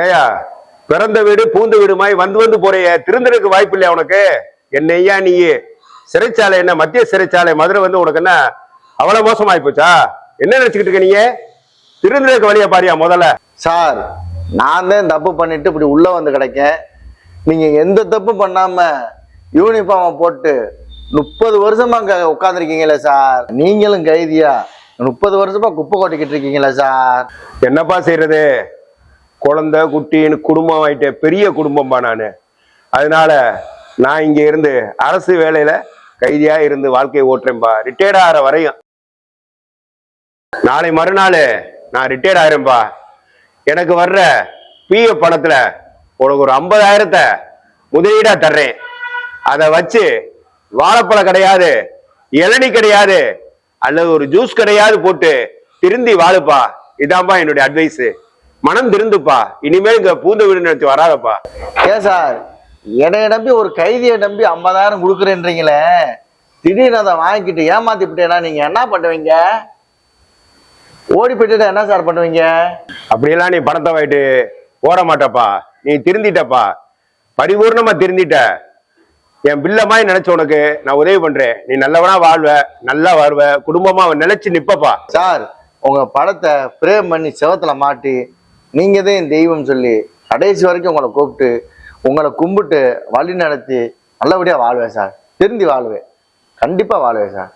ஏயா பிறந்த வீடு பூந்த வீடு மாதிரி வந்து வந்து போறிய. திருந்தருக்கு வாய்ப்பு இல்லையா உனக்கு? என்னையா நீ சிறைச்சாலை என்ன? மத்திய சிறைச்சாலை. மதுரை வந்து உனக்கு என்ன? அவ்வளவு மோசமாயி போச்சா? என்ன நினைச்சுக்கிட்டு இருக்க நீங்க திருந்தருக்கு வழியா பாரியா முதல்ல. சார் நான் தான் தப்பு பண்ணிட்டு இப்படி உள்ள வந்து கிடைக்கேன். நீங்க எந்த தப்பு பண்ணாம யூனிஃபார்மை போட்டு முப்பது வருஷமா அங்க உட்காந்துருக்கீங்களே சார்? நீங்களும் கைதியா? முப்பது வருஷமா குப்பை கொட்டிக்கிட்டு இருக்கீங்களே சார்? என்னப்பா செய்யறது? குழந்தை குட்டின்னு குடும்பம் ஆயிட்டே பெரிய குடும்பம்பா நான். அதனால நான் இங்க இருந்து அரசு வேலையில கைதியா இருந்து வாழ்க்கையை ஓட்டுறேன்பா. ரிட்டையர்ட் ஆகிற வரையும். நாளை மறுநாள் நான் ரிட்டையர்ட் ஆகிறேன்பா எனக்கு வர்ற பிஎஃப் பணத்துல உனக்கு ஒரு ஐம்பதாயிரத்தை முதலீடா தர்றேன். அதை வச்சு வாழைப்பழம் கிடையாது இளநி கிடையாது அல்லது ஒரு ஜூஸ் கிடையாது போட்டு திருந்தி வாழுப்பா. இதான்பா என்னுடைய அட்வைஸ் மனம் திருந்துப்பா. இனிமேல் இங்க பூந்த வீடு நினைச்சு வராதப்பா. ஏன் சார்? என்னைய நம்பி ஒரு கைதியை நம்பி ஐம்பதாயிரம் கொடுக்குறேன்றீங்களே. திடீர்னு அதை வாங்கிட்டு ஏமாத்தி விட்டேன்னா நீங்க என்ன பண்ணுவீங்க? ஓடி போயிட்டு என்ன சார் பண்ணுவீங்க? அப்படியெல்லாம் நீ பணத்தை வாங்கிட்டு ஓட மாட்டப்பா. நீ திருந்திட்டப்பா. பரிபூர்ணமா திருந்திட்ட. என் பிள்ளை மாதிரி நினைச்ச உனக்கு நான் உதவி பண்றேன். நீ நல்லவனா வாழ்வ நல்லா வருவ குடும்பமா நிலைச்சு நிப்பப்பா. சார் உங்க படத்தை பிரேம் பண்ணி செவத்துல மாட்டி நீங்கள் தான் என் தெய்வம் சொல்லி கடைசி வரைக்கும் உங்களை கூப்பிட்டு உங்களை கும்பிட்டு வழி நடத்தி நல்லபடியாக வாழ்வேன் சார். திருந்தி வாழ்வேன். கண்டிப்பாக வாழ்வேன் சார்.